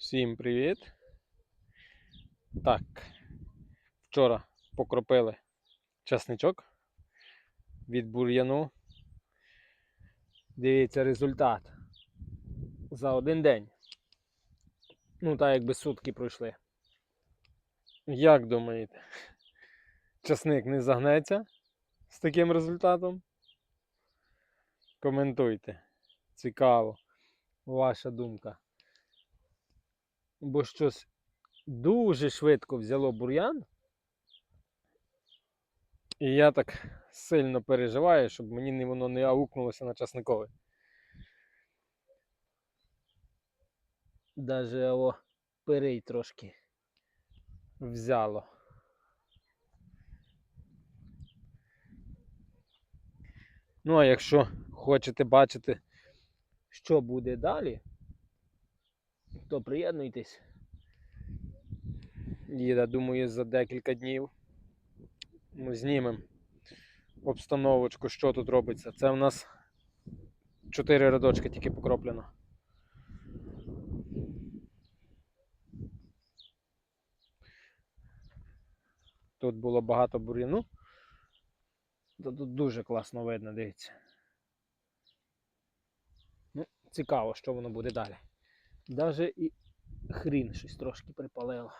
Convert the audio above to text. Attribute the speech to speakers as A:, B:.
A: Всім привіт. Так, вчора покропили часничок від бур'яну. Дивіться результат за один день. Ну, так якби сутки пройшли. Як думаєте, часник не загнеться з таким результатом? Коментуйте. Цікаво. Ваша думка бо щось дуже швидко взяло бур'ян. І я так сильно переживаю, щоб мені воно не аукнулося на часникове. Даже о перей трошки взяло. Ну, а якщо хочете бачити, що буде далі, то приєднуйтесь. Я думаю, за декілька днів ми знімемо обстановочку, що тут робиться. Це у нас 4 рядочки тільки покроплено. Тут було багато бур'яну. Тут дуже класно видно, дивіться. Ну, цікаво, що воно буде далі. Даже і хрін щось трошки припалило.